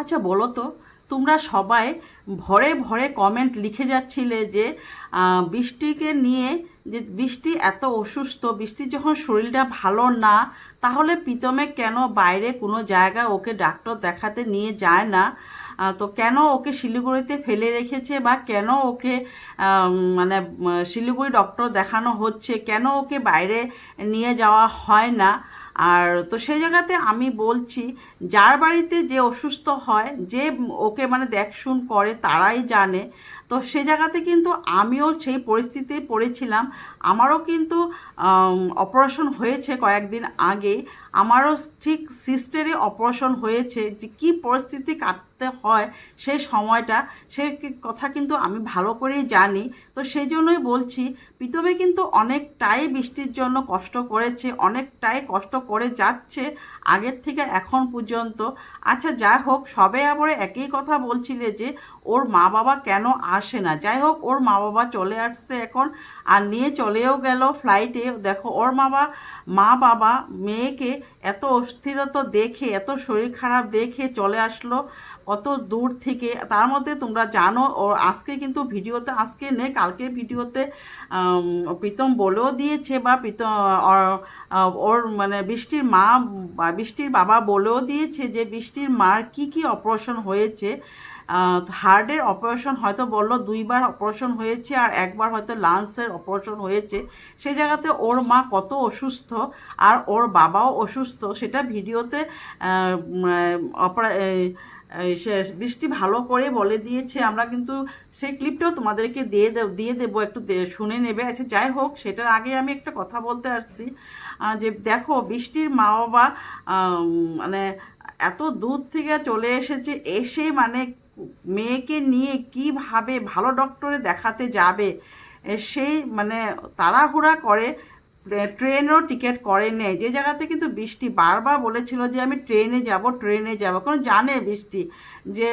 আচ্ছা বলো তো, তোমরা সবাই ভরে ভরে কমেন্ট লিখে যাচ্ছিলে যে বৃষ্টিকে নিয়ে যে বৃষ্টি এত অসুস্থ বৃষ্টির যখন শরীরটা ভালো না, তাহলে প্রীতমে কেন বাইরে কোনো জায়গা ওকে ডাক্তার দেখাতে নিয়ে যায় না? তো কেন ওকে শিলিগুড়িতে ফেলে রেখেছে বা কেন ওকে মানে শিলিগুড়ি ডক্টর দেখানো হচ্ছে? কেন ওকে বাইরে নিয়ে যাওয়া হয় না? আর তো সেই জায়গাতে আমি বলছি, যার বাড়িতে যে অসুস্থ হয়, যে ওকে মানে দেখশুন করে তারাই জানে। তো সে জায়গাতে কিন্তু আমিও সেই পরিস্থিতিতে পড়েছিলাম। আমারও কিন্তু অপারেশন হয়েছে কয়েকদিন আগে। আমারও ঠিক সিস্টারে অপারেশন হয়েছে যে কী পরিস্থিতি কাটতে হয় সেই সময়টা, সে কথা কিন্তু আমি ভালো করেই জানি। তো সেই জন্যই বলছি, প্রীতমে কিন্তু অনেকটাই বৃষ্টির জন্য কষ্ট করেছে, অনেকটাই কষ্ট করে যাচ্ছে আগের থেকে এখন পর্যন্ত। আচ্ছা যাই হোক, সবে আবার একই কথা বলছিলে যে ওর মা বাবা কেন আসে না। যাই হোক, ওর মা বাবা চলে আসছে এখন, আর নিয়ে চলেও গেল ফ্লাইটে দেখো, ওর মা বাবা মা বাবা মেয়েকে এত অস্থিরতা দেখে, এত শরীর খারাপ দেখে চলে আসলো কত দূর থেকে। তার মধ্যে তোমরা জানো, ও আজকে কিন্তু ভিডিওতে, আজকে নে, কালকের ভিডিওতে প্রীতম বলেও দিয়েছে বা প্রীতম ওর- মানে বৃষ্টির মা বৃষ্টির বাবা বলেও দিয়েছে যে বৃষ্টির মার কি কি অপারেশন হয়েছে। হার্টের অপারেশন হয়তো বলল, দুইবার অপারেশন হয়েছে আর একবার হয়তো লাংসের অপারেশন হয়েছে। সেই জায়গাতে ওর মা কত অসুস্থ আর ওর বাবাও অসুস্থ, সেটা ভিডিওতে সে বৃষ্টি ভালো করে বলে দিয়েছে। আমরা কিন্তু সেই ক্লিপটাও তোমাদেরকে দিয়ে দেব দিয়ে দেবো, একটু শুনে নেবে। আচ্ছা যাই হোক, সেটার আগে আমি একটা কথা বলতে আসছি যে দেখো, বৃষ্টির মা বাবা মানে এত দূর থেকে চলে এসেছে, এসে মানে মেয়েকে নিয়ে কীভাবে ভালো ডক্টরে দেখাতে যাবে সেই মানে তাড়াহুড়া করে ট্রেনেরও টিকিট করে নেয়। যে জায়গাতে কিন্তু বৃষ্টি, বারবার বলেছিল যে আমি ট্রেনে যাব ট্রেনে যাব। কারণ জানে বৃষ্টি যে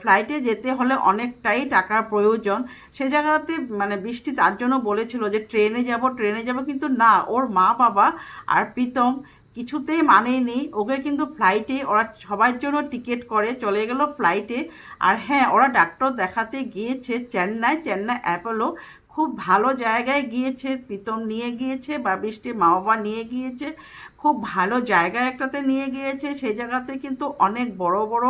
ফ্লাইটে যেতে হলে অনেকটাই টাকার প্রয়োজন। সে জায়গাতে মানে বৃষ্টি তার জন্য বলেছিল যে ট্রেনে যাব ট্রেনে যাব, কিন্তু না, ওর মা বাবা আর প্রীতম কিছুতেই মানেনি ওকে কিন্তু ফ্লাইটে ওরা সবার জন্য টিকিট করে, চলে গেল ফ্লাইটে আর হ্যাঁ ওরা ডাক্তার দেখাতে গিয়েছে চেন্নাই চেন্নাই অ্যাপোলো। খুব ভালো জায়গায় গিয়েছে, প্রীতম নিয়ে গিয়েছে বা বৃষ্টির মা বাবা নিয়ে গিয়েছে। খুব ভালো জায়গায় একটাতে নিয়ে গিয়েছে। সেই জায়গাতে কিন্তু অনেক বড় বড়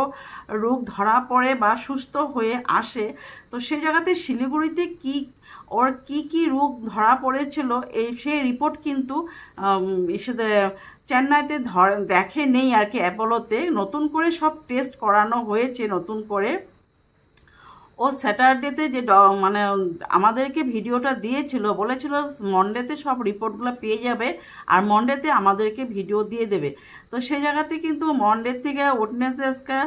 রোগ ধরা পড়ে বা সুস্থ হয়ে আসে। তো সেই জায়গাতে শিলিগুড়িতে কি, ওর কি কি রোগ ধরা পড়েছিল, এই সেই রিপোর্ট কিন্তু চেন্নাইতে ধর, দেখে নেই আর কি অ্যাপোলোতে। নতুন করে সব টেস্ট করানো হয়েছে, নতুন করে। ও স্যাটারডেতে যে ড- মানে আমাদেরকে ভিডিওটা দিয়েছিল, বলেছিল মন্ডেতে সব রিপোর্টগুলো পেয়ে যাবে আর মন্ডেতে আমাদেরকে ভিডিও দিয়ে দেবে। তো সেই জায়গাতে কিন্তু মন্ডে থেকে ওটনেস ওটনেসডে আজকে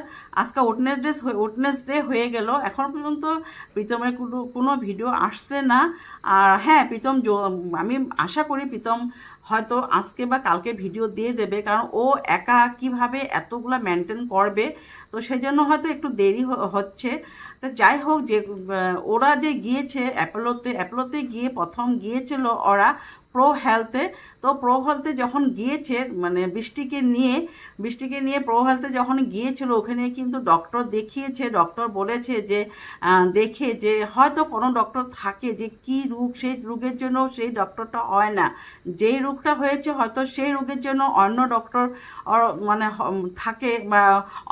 আজকে ওটনেসডে ওটনেসডে হয়ে গেল। এখন পর্যন্ত প্রীতমের কোনো কোনো ভিডিও আসছে না। আর হ্যাঁ প্রীতম আমি আশা করি প্রীতম হয়তো আজকে বা কালকে ভিডিও দিয়ে দেবে, কারণ ও একা কীভাবে এতগুলা মেনটেন করবে। তো সেই জন্য হয়তো একটু দেরি হচ্ছে। তো যাই হোক যে ওরা যে গিয়েছে অ্যাপোলোতে অ্যাপোলোতে গিয়ে প্রথম গিয়েছিল ওরা প্রো হেলথে তো প্রো হেলথে যখন গিয়েছে মানে বৃষ্টিকে নিয়ে বৃষ্টিকে নিয়ে প্রো হেলথে যখন গিয়েছিল, ওখানে কিন্তু ডক্টর দেখিয়েছে ডক্টর বলেছে যে দেখে যে হয়তো কোনো ডক্টর থাকে যে কি রোগ, সেই রোগের জন্য সেই ডক্টরটা হয় না। যেই রোগটা হয়েছে, হয়তো সেই রোগের জন্য অন্য ডক্টর মানে থাকে বা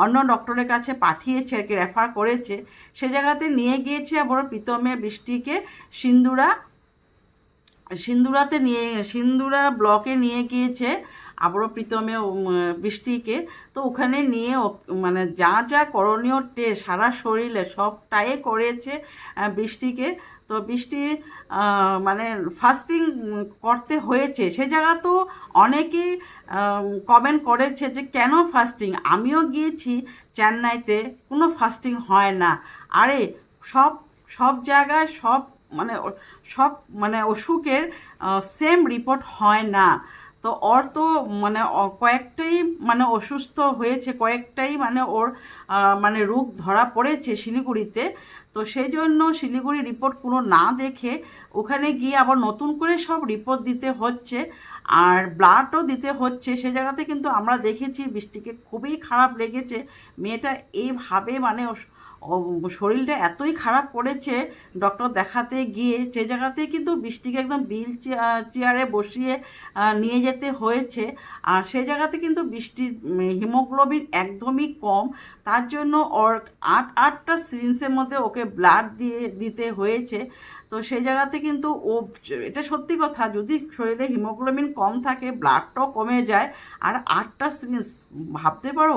অন্য ডক্টরের কাছে পাঠিয়েছে আর কি রেফার করেছে। সে জায়গাতে নিয়ে গিয়েছে আবার প্রীতমে বৃষ্টিকে, সিন্দুরা সিন্দুরাতে নিয়ে, সিন্দুরা ব্লকে নিয়ে গিয়েছে আবারও প্রীতমে বৃষ্টিকে। তো ওখানে নিয়ে মানে যা যা করণীয় টেস্ট সারা শরীরে সবটাই করেছে বৃষ্টিকে। তো বৃষ্টি মানে ফাস্টিং করতে হয়েছে। সে জায়গা তো অনেকেই কমেন্ট করেছে যে কেন ফাস্টিং আমিও গিয়েছি চেন্নাইতে, কোনো ফাস্টিং হয় না। আরে, সব সব জায়গায় সব মানে সব মানে অসুখের সেম রিপোর্ট হয় না। তো ওর তো মানে কয়েকটাই মানে অসুস্থ হয়েছে, কয়েকটাই মানে ওর মানে রোগ ধরা পড়েছে শিলিগুড়িতে। তো সেই জন্য শিলিগুড়ি রিপোর্ট কোনো না দেখে ওখানে গিয়ে আবার নতুন করে সব রিপোর্ট দিতে হচ্ছে। আর ব্লাডও দিতে হচ্ছে। সে জায়গাতে কিন্তু আমরা দেখেছি বৃষ্টিকে খুবই খারাপ লেগেছে। মেয়েটা এইভাবে মানে শরীরটা এতই খারাপ করেছে ডক্টর দেখাতে গিয়ে, সে জায়গাতে কিন্তু বৃষ্টিকে একদম বিল চেয়ারে বসিয়ে নিয়ে যেতে হয়েছে। আর সে জায়গাতে কিন্তু বৃষ্টির হিমোগ্লোবিন একদমই কম। তার জন্য ওর আট, আটটা সিরিন্সের মধ্যে ওকে ব্লাড দিয়ে দিতে হয়েছে। তো সেই জায়গাতে কিন্তু ও, এটা সত্যি কথা, যদি শরীরে হিমোগ্লোবিন কম থাকে ব্লাডটাও কমে যায়, আর আটটা সিরিঞ্জ, ভাবতে পারো,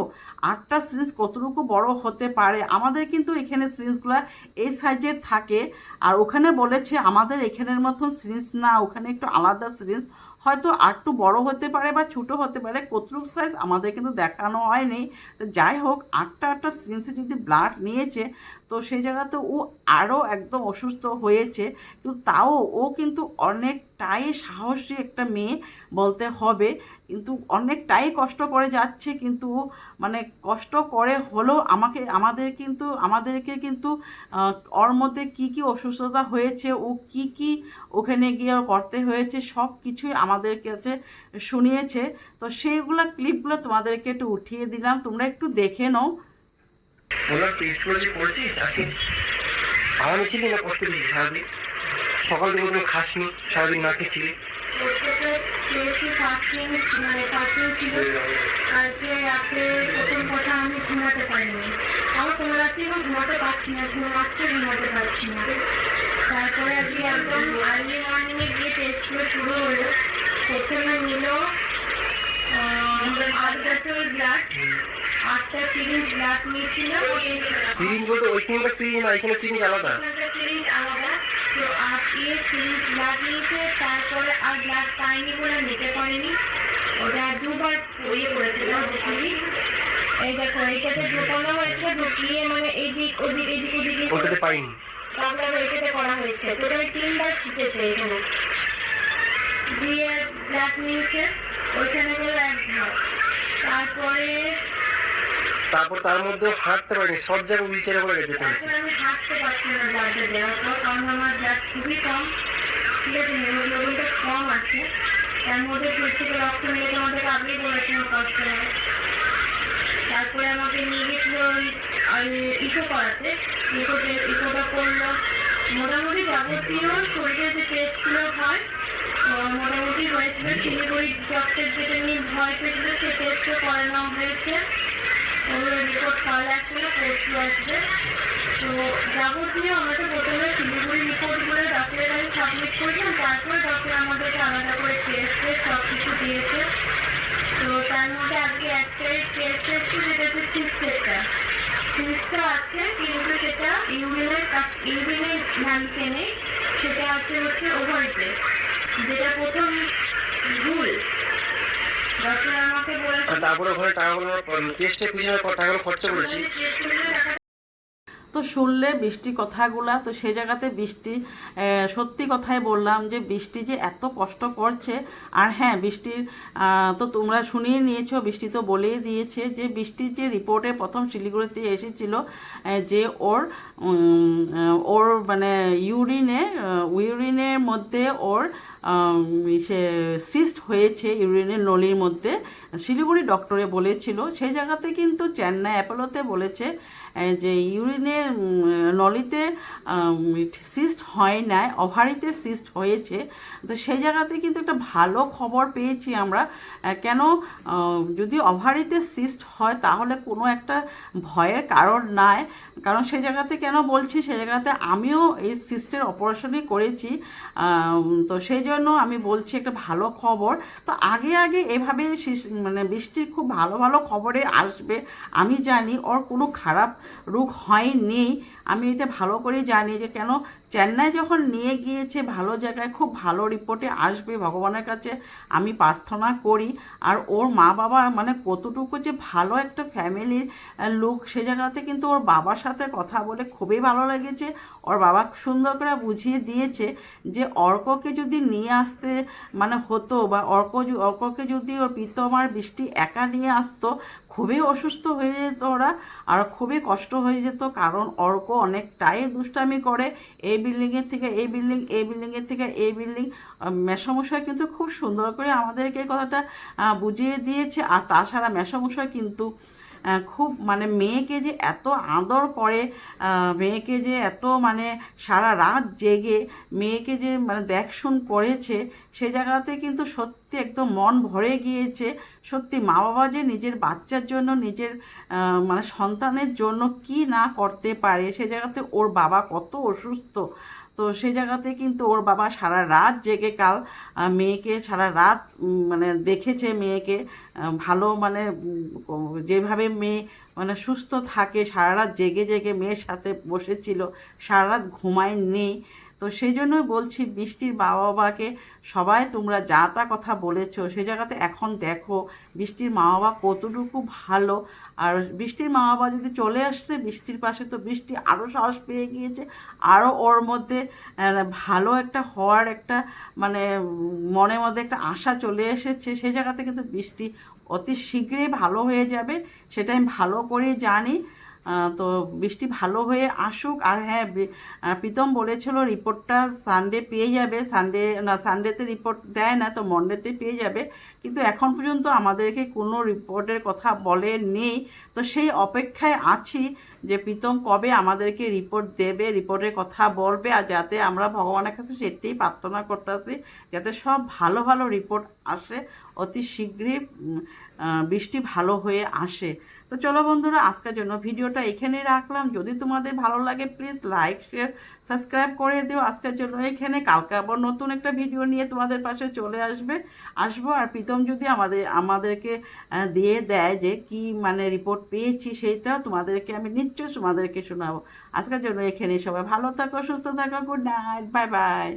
আটটা সিরিঞ্জ কতটুকু বড় হতে পারে? আমাদের কিন্তু এখানে সিরিঞ্জগুলো এই সাইজের থাকে, আর ওখানে বলেছে আমাদের এখানের মতন সিরিঞ্জ না, ওখানে একটু আলাদা সিরিঞ্জ। হয়তো আরটু বড় হতে পারে বা ছোট হতে পারে, কতটুক সাইজ আমাদের কিন্তু দেখানো হয়নি। তো যাই হোক, আটটা আটটা সিরিঞ্জে যদি ব্লাড নিয়েছে তো সেই জায়গাতে ও আরও একদম অসুস্থ হয়েছে, কিন্তু তাও ও কিন্তু অনেকটাই সাহসী একটা মেয়ে বলতে হবে। কিন্তু অনেকটাই কষ্ট করে যাচ্ছে, কিন্তু মানে কষ্ট করে হলেও আমাকে, আমাদের কিন্তু, আমাদেরকে কিন্তু ওর মধ্যে কি কি অসুস্থতা হয়েছে, ও কি কি ওখানে গিয়ে করতে হয়েছে, সব কিছুই আমাদের কাছে শুনিয়েছে। তো সেইগুলো ক্লিপগুলো তোমাদেরকে একটু উঠিয়ে দিলাম, তোমরা একটু দেখে নাও। বললাম টেস্টগুলো ছিলি না কষ্ট দিলি সারাদিন। সকাল থেকে তুমি খাসনি, সারাদিন না খেয়েছিলি মানে প্রথম কথা আমি ঘুমাতে পারিনি। আমার কোনো ঘুমাতে পারছি না, ঘুম আসতে ঘুমাতে পারছি না। তারপরে আজকে একদম আর্লি মর্নিংয়ে গিয়ে টেস্টগুলো শুরু হলো। প্রথমে নিল ব্লাড আটটা সিরিজ ব্লাড নিয়েছিল সিরিঞ্জ বলতে ওইখানকার সিরিঞ্জ না, এখানে সিরিঞ্জ আলাদা। তারপরে আর ব্লাড পাইনি বলে এইটাতে ঢোকানো হয়েছে ঢুকিয়ে মানে এদিক ওদিক এদিক ওদিক ওটাতে পাইনি। তারপরে করা হয়েছে তো তিনবার ফুটেছে এখানে দিয়ে ব্লাড নিয়েছে ওইখানে তারপরে তারপর তার মধ্যে হাঁটতে পারিনি সব জায়গায় হুইল চেয়ারে করে যেতে হয়েছে আমি হাঁটতে পারছি না ব্লাডটা দেওয়ার পর কারণ আমার ব্লাড খুবই কম। ঠিক আছে হিমোগ্লোবিনটা কম আছে। তার মধ্যে শরীর রক্ত নিয়ে তোমাদের আগেই বলেছিলাম কষ্ট তারপরে আমাকে নিয়ে গেছিল ইকো করাতে ইকোতে ইকোটা করল। মোটামুটি যাবতীয় শরীরের যে টেস্টগুলো হয় মোটামুটি হয়েছিল শিলিগুড়ি ডক্টর যেটা নিয়ে ভয় পেয়েছিল সে টেস্টও করানো হয়েছে। ওগুলো রিপোর্ট কাল আসবে পরশু আসবে তো যাবতীয় আমাকে প্রথমে শিলিগুড়ি রিপোর্টগুলো ডক্টরের কাছে সাবমিট করেছিলাম তারপরে ডক্টর আমাদেরকে আলাদা করে টেস্ট সব কিছু দিয়েছে। তো তার মধ্যে আজকে একটাই টেস্ট এসছে যেটা হচ্ছে সিস্টেরটা সিস্টটা আছে কিন্তু সেটা ইউরিনের ইউরিনের ভ্যালুতে নেই। সেটা আছে হচ্ছে ওভারিতে যেটা প্রথম ভুল ডক্টর আমাকে বলেছে তারপরে ওখানে টাকাগুলো টেস্টের পিছনে টাকাগুলো খরচা করেছি। তো শুনলে বৃষ্টি কথাগুলা তো সে জায়গাতে বৃষ্টি সত্যি কথাই বললাম যে বৃষ্টি যে এত কষ্ট করছে। আর হ্যাঁ বৃষ্টির তো তোমরা শুনিয়ে নিয়েছো বৃষ্টি তো বলেই দিয়েছে যে বৃষ্টির যে রিপোর্টে প্রথম শিলিগুড়িতে এসেছিল যে ওর ওর মানে ইউরিনে ইউরিনের মধ্যে ওর সে সিস্ট হয়েছে ইউরিনের নলির মধ্যে। শিলিগুড়ি ডক্টরে বলেছিল, সেই জায়গাতে কিন্তু চেন্নাই অ্যাপোলোতে বলেছে যে ইউরিনের নলিতে সিস্ট হয় নাই ওভারিতে সিস্ট হয়েছে। তো সেই জায়গাতে কিন্তু একটা ভালো খবর পেয়েছি আমরা। কেন যদি ওভারিতে সিস্ট হয়, তাহলে কোনো একটা ভয়ের কারণ নাই। কারণ সেই জায়গাতে কেন বলছি, সেই জায়গাতে আমিও এই সিস্টের অপারেশনই করেছি। তো সেই জন্য আমি বলছি একটা ভালো খবর। তো আগে আগে এভাবে মানে বৃষ্টির খুব ভালো ভালো খবরে আসবে, আমি জানি। ওর কোনো খারাপ রূপ হয়নি। আমি এটা ভালো করে জানি যে কেন চেন্নাই যখন নিয়ে গিয়েছে ভালো জায়গায় খুব ভালো রিপোর্টে আসবে ভগবানের কাছে, আমি প্রার্থনা করি। আর ওর মা বাবা মানে কতটুকু যে ভালো একটা ফ্যামিলির লোক, সে জায়গাতে কিন্তু ওর বাবার সাথে কথা বলে খুবই ভালো লেগেছে। ওর বাবা সুন্দর করে বুঝিয়ে দিয়েছে যে অর্ককে যদি নিয়ে আসতে মানে হতো বা অর্ক অর্ককে যদি ওর পিতমার বৃষ্টি একা নিয়ে আসতো, খুবই অসুস্থ হয়ে যেত ওরা। আর খুবই কষ্ট হয়ে যেত কারণ অর্ক অনেকটাই দুষ্টামি করে এই বিল্ডিংয়ের থেকে, এই বিল্ডিং, এই বিল্ডিংয়ের থেকে, এই বিল্ডিং। মেসমশয় কিন্তু খুব সুন্দর করে আমাদেরকে কথাটা বুঝিয়ে দিয়েছে। আর তাছাড়া মেসমশয় কিন্তু খুব মানে মেয়েকে যে এত আদর করে মেয়েকে যে এত মানে সারা রাত জেগে, মেয়েকে যে মানে দেখশুন করেছে সে জায়গাতে কিন্তু সত্যি একদম মন ভরে গিয়েছে। সত্যি মা বাবা যে নিজের বাচ্চার জন্য, নিজের মানে সন্তানের জন্য কি না করতে পারে, সে জায়গাতে ওর বাবা কত অসুস্থ। তো সেই জায়গাতে কিন্তু ওর বাবা সারা রাত জেগে কাল মেয়েকে সারা রাত মানে দেখেছে মেয়েকে ভালো মানে যেভাবে মেয়ে মানে সুস্থ থাকে, সারা রাত জেগে জেগে মেয়ের সাথে বসেছিল, সারা রাত ঘুমায় নেই তো সেই জন্যই বলছি, বৃষ্টির মা বাবাকে সবাই তোমরা যা তা কথা বলেছ, সেই জায়গাতে এখন দেখো, বৃষ্টির মা বাবা কতটুকু ভালো। আর বৃষ্টির মা বাবা যদি চলে আসছে, বৃষ্টির পাশে তো বৃষ্টি আরও সাহস পেয়ে গিয়েছে আরও ওর মধ্যে ভালো একটা হওয়ার একটা মানে মনের মধ্যে একটা আশা চলে এসেছে, সেই জায়গাতে কিন্তু বৃষ্টি অতি শীঘ্রই ভালো হয়ে যাবে সেটা আমি ভালো করে জানি। তো বৃষ্টি ভালো হয়ে আসুক। আর হ্যাঁ প্রীতম বলেছিল রিপোর্টটা সানডে পেয়ে যাবে। সানডে না সানডেতে রিপোর্ট দেয় না, তো মন্ডেতে পেয়ে যাবে। কিন্তু এখন পর্যন্ত আমাদেরকে কোনো রিপোর্টের কথা বলে নেই তো সেই অপেক্ষায় আছি যে প্রীতম কবে আমাদেরকে রিপোর্ট দেবে রিপোর্টের কথা বলবে। আর যাতে আমরা ভগবানের কাছে সেটাই প্রার্থনা করতেছি, যাতে সব ভালো ভালো রিপোর্ট আসে। অতি শীঘ্রই বৃষ্টি ভালো হয়ে আসে। তো চলো বন্ধুরা, আজকের জন্য ভিডিওটা এখানেই রাখলাম। যদি তোমাদের ভালো লাগে প্লিজ লাইক শেয়ার সাবস্ক্রাইব করে দিও। আজকের জন্য এখানে। কালকে আবার নতুন একটা ভিডিও নিয়ে তোমাদের পাশে চলে আসবে, আসব। আর প্রীতম যদি আমাদের, আমাদেরকে দিয়ে দেয় যে কি মানে রিপোর্ট পেয়েছি সেইটাও তোমাদেরকে আমি নিশ্চয়ই তোমাদেরকে শোনাবো। আজকের জন্য এখানে সবাই ভালো থাকো, সুস্থ থাকো। Good night bye bye